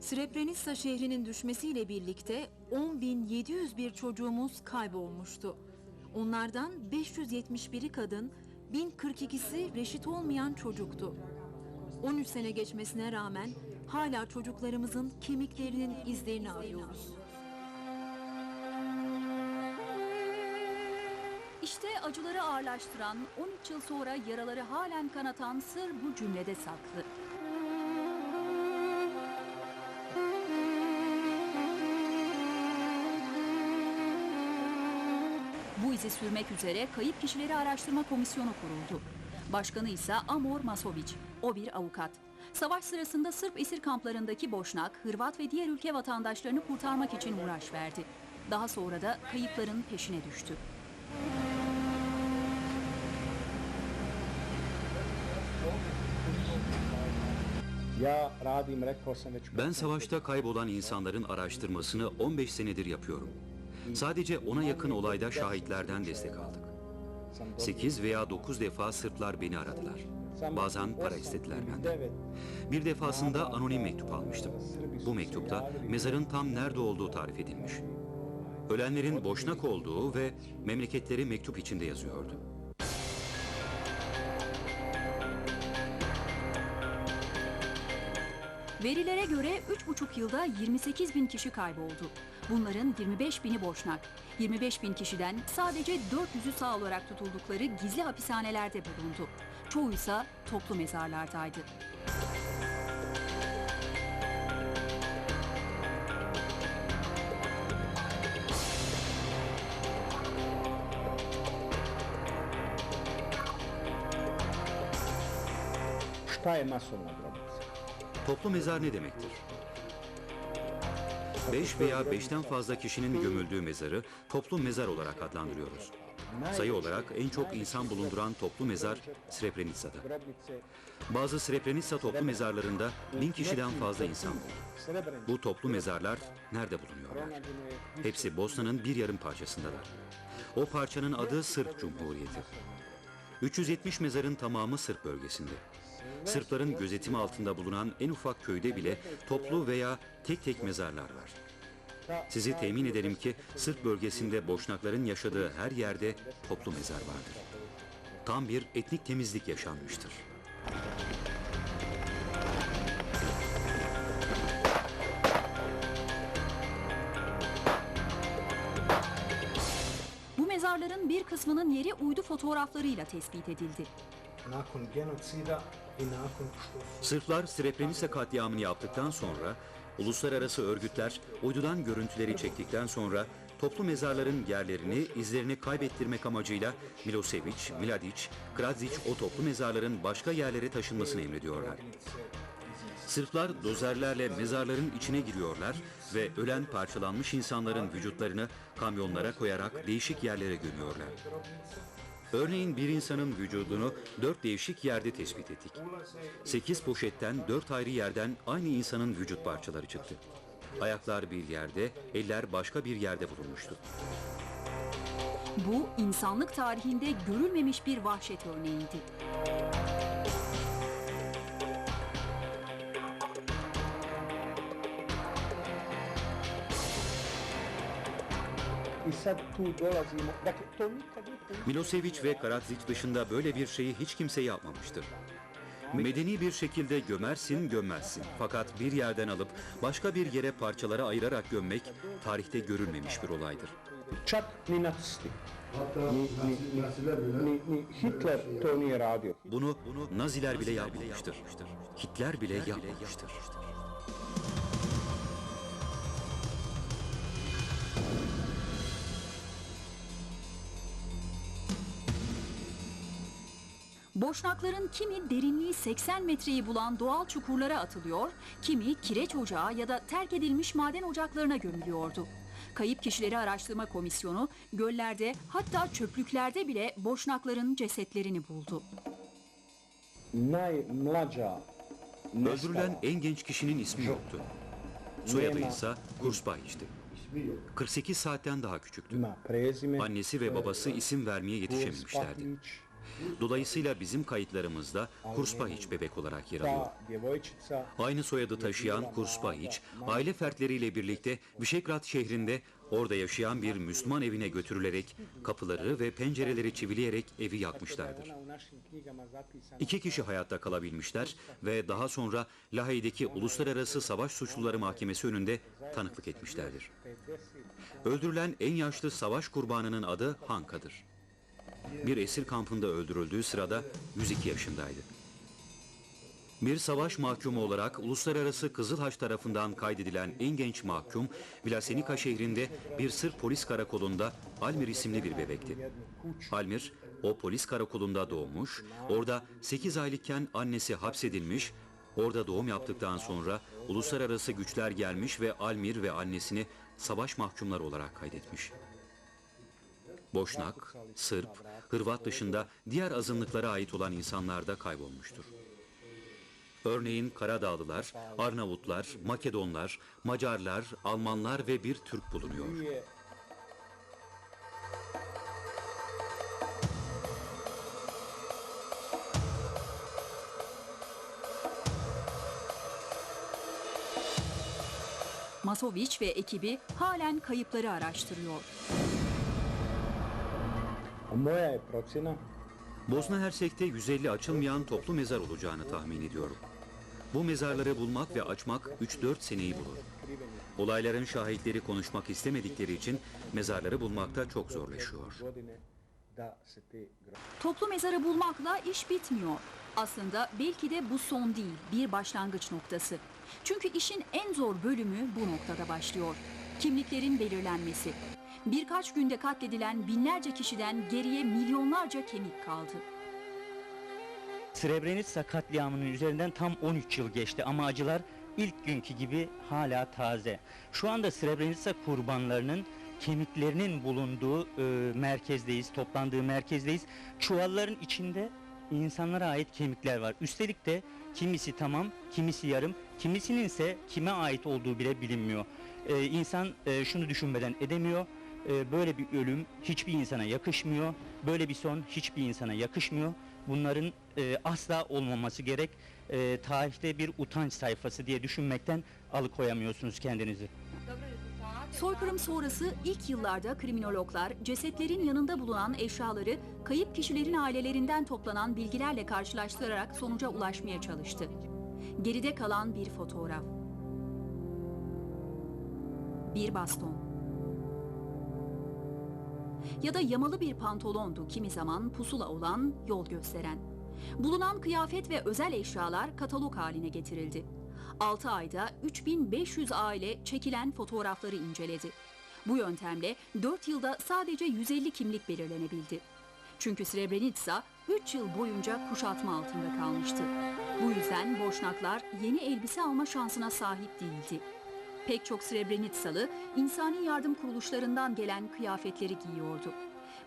Srebrenica şehrinin düşmesiyle birlikte 10.701 çocuğumuz kaybolmuştu. Onlardan 571'i kadın, 1042'si reşit olmayan çocuktu. 13 sene geçmesine rağmen hala çocuklarımızın kemiklerinin izlerini arıyoruz. İşte acıları ağırlaştıran, 13 yıl sonra yaraları halen kanatan sır bu cümlede saklı. Bu izi sürmek üzere Kayıp Kişileri Araştırma Komisyonu kuruldu. Başkanı ise Amor Masovic. O bir avukat. Savaş sırasında Sırp esir kamplarındaki Boşnak, Hırvat ve diğer ülke vatandaşlarını kurtarmak için uğraş verdi. Daha sonra da kayıpların peşine düştü. Ben savaşta kaybolan insanların araştırmasını 15 senedir yapıyorum. Sadece ona yakın olayda şahitlerden destek aldık. 8 veya 9 defa Sırplar beni aradılar. Bazen para istediler benden. Bir defasında anonim mektup almıştım. Bu mektupta mezarın tam nerede olduğu tarif edilmiş. Ölenlerin boşnak olduğu ve memleketleri mektup içinde yazıyordu. Verilere göre 3,5 yılda 28 bin kişi kayboldu. Bunların 25 bini boşnak. 25 bin kişiden sadece 400'ü sağ olarak tutuldukları gizli hapishanelerde bulundu. Çoğu ise toplu mezarlardaydı. Šta je masovna grobnica? Toplu mezar ne demektir? 5 veya 5'ten fazla kişinin gömüldüğü mezarı toplu mezar olarak adlandırıyoruz. Sayı olarak en çok insan bulunduran toplu mezar Srebrenica'da. Bazı Srebrenica toplu mezarlarında bin kişiden fazla insan. Srebrenica... Bu toplu mezarlar nerede bulunuyorlar? Hepsi Bosna'nın bir yarım parçasındalar. O parçanın adı Sırp Cumhuriyeti. 370 mezarın tamamı Sırp bölgesinde. Sırpların gözetimi altında bulunan en ufak köyde bile toplu veya tek tek mezarlar var. Sizi temin ederim ki Sırp bölgesinde boşnakların yaşadığı her yerde toplu mezar vardır. Tam bir etnik temizlik yaşanmıştır. Bu mezarların bir kısmının yeri uydu fotoğraflarıyla tespit edildi. Nakon genocida i nakon što. Sırplar Srebrenica katliamını yaptıktan sonra uluslararası örgütler uydudan görüntüleri çektikten sonra toplu mezarların yerlerini, izlerini kaybettirmek amacıyla Milosevic, Mladic, Kradzic o toplu mezarların başka yerlere taşınmasını emrediyorlar. Sırplar dozerlerle mezarların içine giriyorlar ve ölen parçalanmış insanların vücutlarını kamyonlara koyarak değişik yerlere gömüyorlar. Örneğin bir insanın vücudunu dört değişik yerde tespit ettik. Sekiz poşetten dört ayrı yerden aynı insanın vücut parçaları çıktı. Ayaklar bir yerde, eller başka bir yerde bulunmuştu. Bu insanlık tarihinde görülmemiş bir vahşet örneğiydi. Milosevic ve Karadzic dışında böyle bir şeyi hiç kimse yapmamıştır. Medeni bir şekilde gömersin gömmezsin. Fakat bir yerden alıp başka bir yere parçalara ayırarak gömmek tarihte görülmemiş bir olaydır. Ni Hitler bunu Naziler bile yapmamıştır. Hitler bile yapmamıştır. Boşnakların kimi derinliği 80 metreyi bulan doğal çukurlara atılıyor, kimi kireç ocağı ya da terk edilmiş maden ocaklarına gömülüyordu. Kayıp Kişileri Araştırma Komisyonu göllerde hatta çöplüklerde bile boşnakların cesetlerini buldu. Öldürülen en genç kişinin ismi yoktu. Soyadı ise Kursbayic'ti. 48 saatten daha küçüktü. Annesi ve babası isim vermeye yetişememişlerdi. Dolayısıyla bizim kayıtlarımızda Kurspahiç bebek olarak yer alıyor. Aynı soyadı taşıyan Kurspahiç, aile fertleriyle birlikte Vişegrad şehrinde orada yaşayan bir Müslüman evine götürülerek kapıları ve pencereleri çivileyerek evi yakmışlardır. İki kişi hayatta kalabilmişler ve daha sonra Lahey'deki Uluslararası Savaş Suçluları Mahkemesi önünde tanıklık etmişlerdir. 50 Öldürülen en yaşlı savaş kurbanının adı Hanka'dır. Bir esir kampında öldürüldüğü sırada 102 yaşındaydı. Bir savaş mahkumu olarak Uluslararası Kızıl Haç tarafından kaydedilen en genç mahkum, Vlasenica şehrinde bir Sırp polis karakolunda Almir isimli bir bebekti. Almir, o polis karakolunda doğmuş, orada 8 aylıkken annesi hapsedilmiş, orada doğum yaptıktan sonra uluslararası güçler gelmiş ve Almir ve annesini savaş mahkumları olarak kaydetmiş. Boşnak, Sırp, Hırvat dışında diğer azınlıklara ait olan insanlar da kaybolmuştur. Örneğin Karadağlılar, Arnavutlar, Makedonlar, Macarlar, Almanlar ve bir Türk bulunuyor. je Masoviç ve ekibi halen kayıpları araştırıyor. Bosna Hersek'te 150 açılmayan toplu mezar olacağını tahmin ediyorum. Bu mezarları bulmak ve açmak 3-4 seneyi bulur. Olayların şahitleri konuşmak istemedikleri için mezarları bulmakta çok zorlaşıyor. Toplu mezarı bulmakla iş bitmiyor. Aslında belki de bu son değil, bir başlangıç noktası. Çünkü işin en zor bölümü bu noktada başlıyor. Kimliklerin belirlenmesi. Birkaç günde katledilen binlerce kişiden geriye milyonlarca kemik kaldı. Srebrenica katliamının üzerinden tam 13 yıl geçti ama acılar ilk günkü gibi hala taze. Şu anda Srebrenica kurbanlarının kemiklerinin bulunduğu e, merkezdeyiz, toplandığı merkezdeyiz. Çuvalların içinde insanlara ait kemikler var. Üstelik de kimisi tamam, kimisi yarım, kimisinin ise kime ait olduğu bile bilinmiyor. E, insan e, şunu düşünmeden edemiyor. E, böyle bir ölüm hiçbir insana yakışmıyor. Böyle bir son hiçbir insana yakışmıyor. Bunların e, asla olmaması gerek. E, tarihte bir utanç sayfası diye düşünmekten alıkoyamıyorsunuz kendinizi. Soykırım sonrası ilk yıllarda kriminologlar cesetlerin yanında bulunan eşyaları kayıp kişilerin ailelerinden toplanan bilgilerle karşılaştırarak sonuca ulaşmaya çalıştı. Geride kalan bir fotoğraf. Bir baston. Ya da yamalı bir pantolondu kimi zaman pusula olan yol gösteren. Bulunan kıyafet ve özel eşyalar katalog haline getirildi. 6 ayda 3500 aile çekilen fotoğrafları inceledi. Bu yöntemle 4 yılda sadece 150 kimlik belirlenebildi. Çünkü Srebrenica 3 yıl boyunca kuşatma altında kalmıştı. Bu yüzden Boşnaklar yeni elbise alma şansına sahip değildi. Pek çok Srebrenica'lı insani yardım kuruluşlarından gelen kıyafetleri giyiyordu.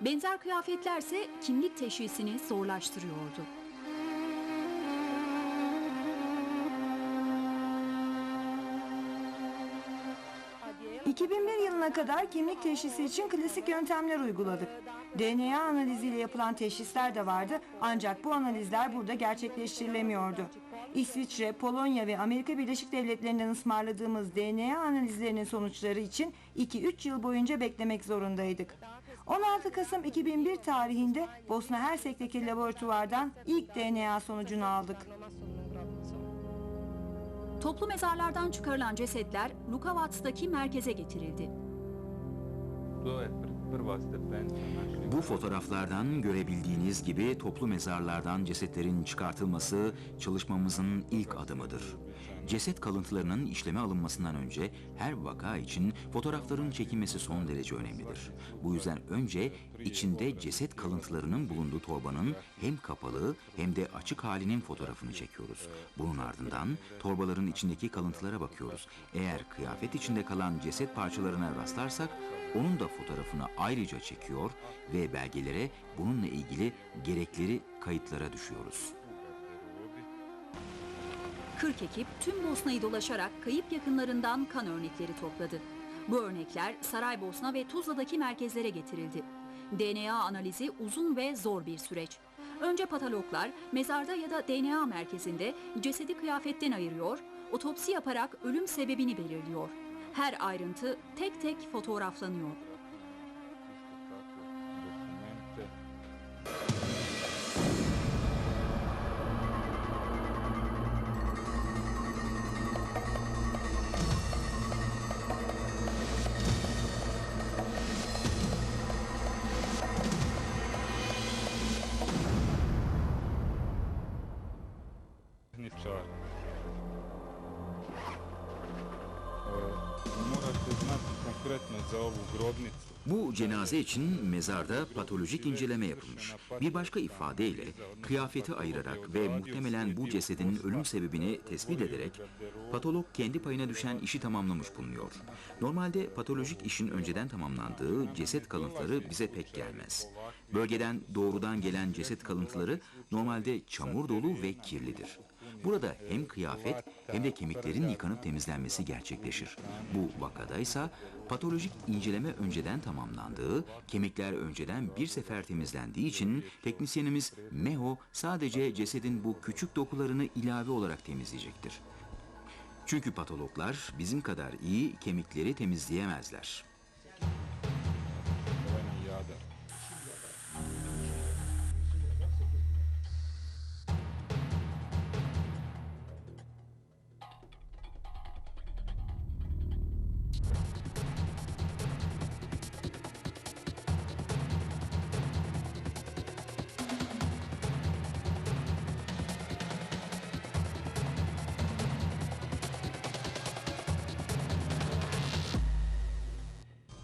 Benzer kıyafetlerse kimlik teşhisini zorlaştırıyordu. 2001 yılına kadar kimlik teşhisi için klasik yöntemler uyguladık. DNA analiziyle yapılan teşhisler de vardı ancak bu analizler burada gerçekleştirilemiyordu. İsviçre, Polonya ve Amerika Birleşik Devletleri'nden ısmarladığımız DNA analizlerinin sonuçları için 2-3 yıl boyunca beklemek zorundaydık. 16 Kasım 2001 tarihinde Bosna Hersek'teki laboratuvardan ilk DNA sonucunu aldık. Toplu mezarlardan çıkarılan cesetler Lukavats'taki merkeze getirildi. Bu fotoğraflardan görebildiğiniz gibi toplu mezarlardan cesetlerin çıkartılması çalışmamızın ilk adımıdır. Ceset kalıntılarının işleme alınmasından önce her vaka için fotoğrafların çekilmesi son derece önemlidir. Bu yüzden önce içinde ceset kalıntılarının bulunduğu torbanın hem kapalı hem de açık halinin fotoğrafını çekiyoruz. Bunun ardından torbaların içindeki kalıntılara bakıyoruz. Eğer kıyafet içinde kalan ceset parçalarına rastlarsak onun da fotoğrafını ayrıca çekiyor ve belgelere bununla ilgili gerekleri kayıtlara düşüyoruz. 40 ekip tüm Bosna'yı dolaşarak kayıp yakınlarından kan örnekleri topladı. Bu örnekler Saraybosna ve Tuzla'daki merkezlere getirildi. DNA analizi uzun ve zor bir süreç. Önce patologlar mezarda ya da DNA merkezinde cesedi kıyafetten ayırıyor, otopsi yaparak ölüm sebebini belirliyor. Her ayrıntı tek tek fotoğraflanıyor. Cenaze için mezarda patolojik inceleme yapılmış. Bir başka ifadeyle kıyafeti ayırarak ve muhtemelen bu cesedin ölüm sebebini tespit ederek patolog kendi payına düşen işi tamamlamış bulunuyor. Normalde patolojik işin önceden tamamlandığı ceset kalıntıları bize pek gelmez. Bölgeden doğrudan gelen ceset kalıntıları normalde çamur dolu ve kirlidir. Burada hem kıyafet hem de kemiklerin yıkanıp temizlenmesi gerçekleşir. Bu vakada ise patolojik inceleme önceden tamamlandığı, kemikler önceden bir sefer temizlendiği için teknisyenimiz Meho sadece cesedin bu küçük dokularını ilave olarak temizleyecektir. Çünkü patologlar bizim kadar iyi kemikleri temizleyemezler.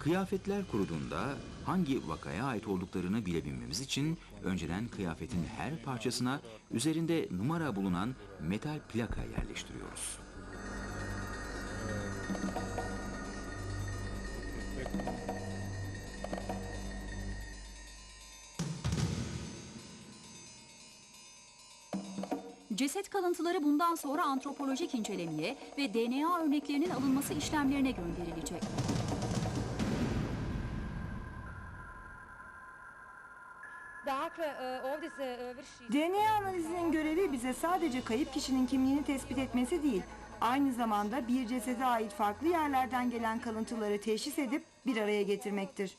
Kıyafetler kuruduğunda hangi vakaya ait olduklarını bilebilmemiz için önceden kıyafetin her parçasına üzerinde numara bulunan metal plaka yerleştiriyoruz. Ceset kalıntıları bundan sonra antropolojik incelemeye ve DNA örneklerinin alınması işlemlerine gönderilecek. DNA analizinin görevi bize sadece kayıp kişinin kimliğini tespit etmesi değil, aynı zamanda bir cesede ait farklı yerlerden gelen kalıntıları teşhis edip bir araya getirmektir.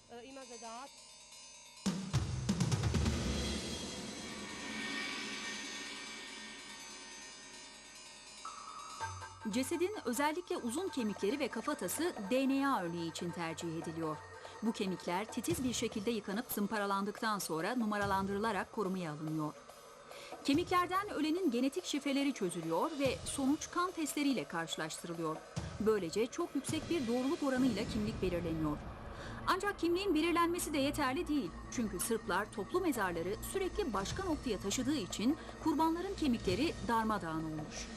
Cesedin özellikle uzun kemikleri ve kafatası DNA örneği için tercih ediliyor. Bu kemikler titiz bir şekilde yıkanıp zımparalandıktan sonra numaralandırılarak korumaya alınıyor. Kemiklerden ölenin genetik şifreleri çözülüyor ve sonuç kan testleriyle karşılaştırılıyor. Böylece çok yüksek bir doğruluk oranıyla kimlik belirleniyor. Ancak kimliğin belirlenmesi de yeterli değil. Çünkü Sırplar toplu mezarları sürekli başka noktaya taşıdığı için kurbanların kemikleri darmadağın olmuş.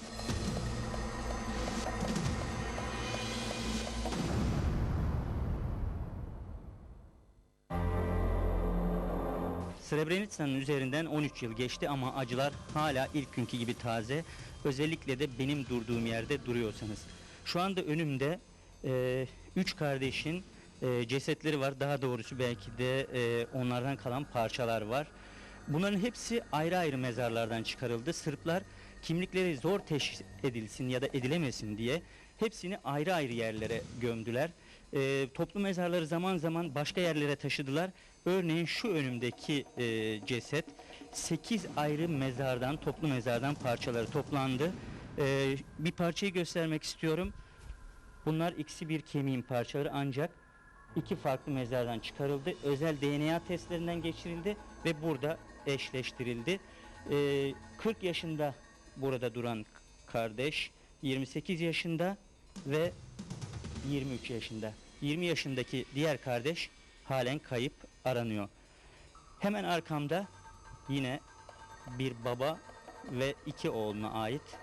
Srebrenica'nın üzerinden 13 yıl geçti ama acılar hala ilk günkü gibi taze. Özellikle de benim durduğum yerde duruyorsanız. Şu anda önümde e, üç kardeşin e, cesetleri var. Daha doğrusu belki de e, onlardan kalan parçalar var. Bunların hepsi ayrı ayrı mezarlardan çıkarıldı. Sırplar kimlikleri zor teşhis edilsin ya da edilemesin diye hepsini ayrı ayrı yerlere gömdüler. E, toplu mezarları zaman zaman başka yerlere taşıdılar. Örneğin şu önümdeki e, ceset 8 ayrı mezardan, toplu mezardan parçaları toplandı. E, bir parçayı göstermek istiyorum. Bunlar ikisi bir kemiğin parçaları ancak iki farklı mezardan çıkarıldı. Özel DNA testlerinden geçirildi ve burada eşleştirildi. E, 40 yaşında burada duran kardeş, 28 yaşında ve 23 yaşında. 20 yaşındaki diğer kardeş halen kayıp aranıyor. Hemen arkamda yine bir baba ve iki oğluna ait.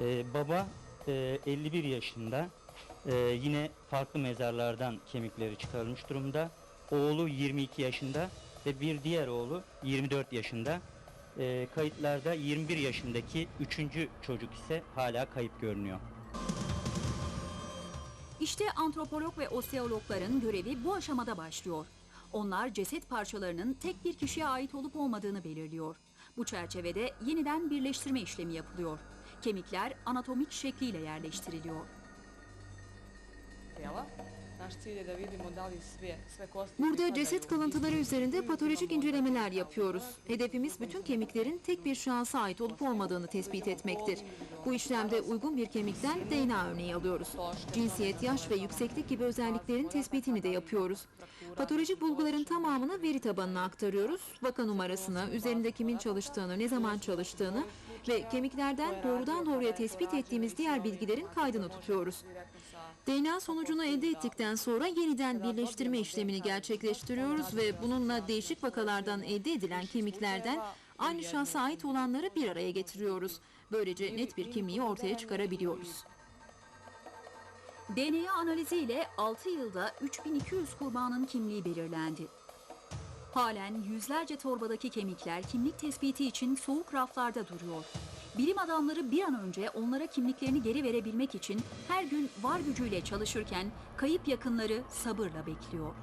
Ee, baba e, 51 yaşında. Ee, yine farklı mezarlardan kemikleri çıkarılmış durumda. Oğlu 22 yaşında ve bir diğer oğlu 24 yaşında. Ee, kayıtlarda 21 yaşındaki üçüncü çocuk ise hala kayıp görünüyor. İşte antropolog ve osteologların görevi bu aşamada başlıyor. Onlar ceset parçalarının tek bir kişiye ait olup olmadığını belirliyor. Bu çerçevede yeniden birleştirme işlemi yapılıyor. Kemikler anatomik şekliyle yerleştiriliyor. tijela. Burada ceset kalıntıları üzerinde patolojik incelemeler yapıyoruz. Hedefimiz bütün kemiklerin tek bir şahsa ait olup olmadığını tespit etmektir. Bu işlemde uygun bir kemikten DNA örneği alıyoruz. Cinsiyet, yaş ve yükseklik gibi özelliklerin tespitini de yapıyoruz. Patolojik bulguların tamamını veri tabanına aktarıyoruz. Vaka numarasını, üzerinde kimin çalıştığını, ne zaman çalıştığını ve kemiklerden doğrudan doğruya tespit ettiğimiz diğer bilgilerin kaydını tutuyoruz. DNA sonucunu elde ettikten sonra yeniden birleştirme işlemini gerçekleştiriyoruz ve bununla değişik vakalardan elde edilen kemiklerden aynı şahsa ait olanları bir araya getiriyoruz. Böylece net bir kimliği ortaya çıkarabiliyoruz. DNA analiziyle 6 yılda 3200 kurbanın kimliği belirlendi. Halen yüzlerce torbadaki kemikler kimlik tespiti için soğuk raflarda duruyor. Bilim adamları bir an önce onlara kimliklerini geri verebilmek için her gün var gücüyle çalışırken kayıp yakınları sabırla bekliyor.